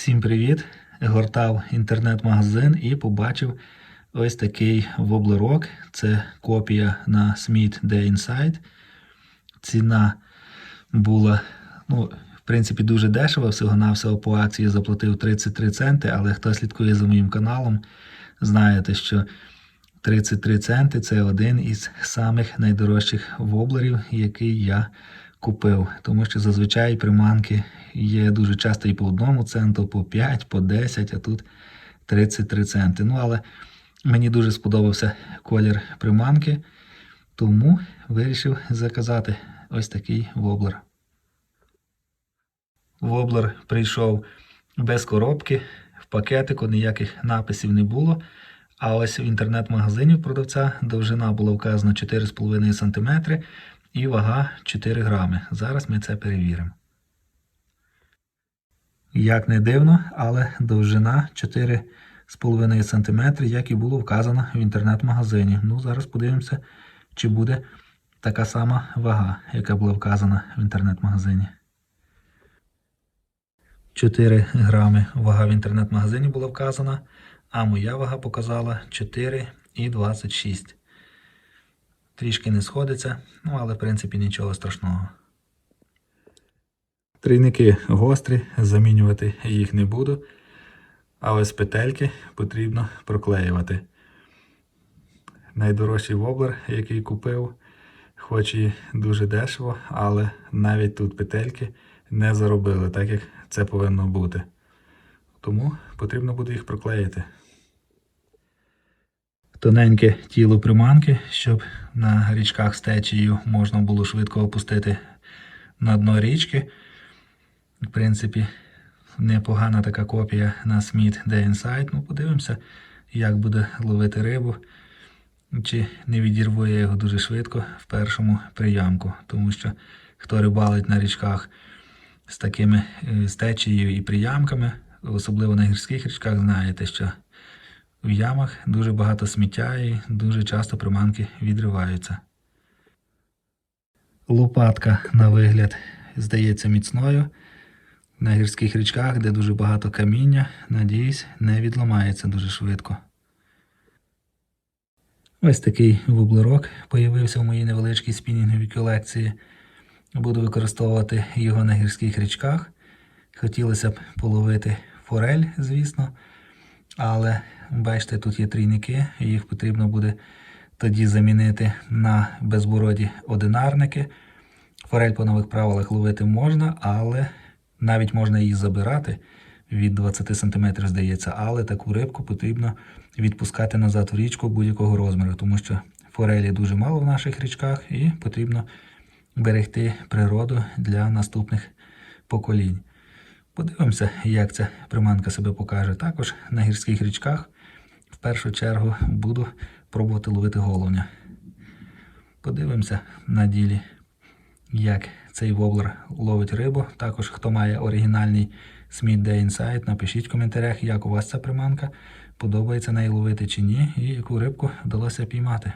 Всім привіт! Гортав інтернет-магазин і побачив ось такий воблерок. Це копія на Smith Day Inside. Ціна була, ну, в принципі, дуже дешева. Всього-навсього по акції заплатив 33 центи, але хто слідкує за моїм каналом, знаєте, що 33 центи це один із самих найдорожчих воблерів, який я купив. Тому що зазвичай приманки є дуже часто і по одному центу, по 5, по 10, а тут 33 центи. Ну, але мені дуже сподобався колір приманки, тому вирішив заказати ось такий воблер. Воблер прийшов без коробки, в пакетику ніяких написів не було. А ось в інтернет-магазині продавця довжина була вказана 4,5 см і вага 4 грами. Зараз ми це перевіримо. Як не дивно, але довжина 4,5 см, як і було вказано в інтернет-магазині. Ну, зараз подивимося, чи буде така сама вага, яка була вказана в інтернет-магазині. 4 грами вага в інтернет-магазині була вказана, а моя вага показала 4,26. Трішки не сходиться, ну але в принципі нічого страшного. Трійники гострі, замінювати їх не буду. А ось петельки потрібно проклеювати. Найдорожчий воблер, який купив, хоч і дуже дешево, але навіть тут петельки не заробили, так як це повинно бути. Тому потрібно буде їх проклеїти. Тоненьке тіло приманки, щоб на річках з течією можна було швидко опустити на дно річки. В принципі, непогана така копія на Smith Day Inside. Ну, подивимося, як буде ловити рибу. Чи не відірвує його дуже швидко в першому приямку. Тому що хто рибалить на річках з такими е, з течією і приямками, особливо на гірських річках, знаєте, що в ямах дуже багато сміття і дуже часто приманки відриваються. Лопатка на вигляд здається міцною. На гірських річках, де дуже багато каміння, надіюсь, не відламається дуже швидко. Ось такий вублерок появився в моїй невеличкій спінінговій колекції. Буду використовувати його на гірських річках. Хотілося б половити форель, звісно. Але бачите, тут є трійники, їх потрібно буде тоді замінити на безбороді одинарники. Форель по нових правилах ловити можна, але навіть можна її забирати від 20 см, здається, але таку рибку потрібно відпускати назад в річку будь-якого розміру, тому що форелі дуже мало в наших річках і потрібно берегти природу для наступних поколінь. Подивимося, як ця приманка себе покаже. Також на гірських річках в першу чергу буду пробувати ловити головня. Подивимося на ділі, як цей воблер ловить рибу. Також, хто має оригінальний Smith Day Insight, напишіть в коментарях, як у вас ця приманка, подобається неї ловити чи ні, і яку рибку вдалося піймати.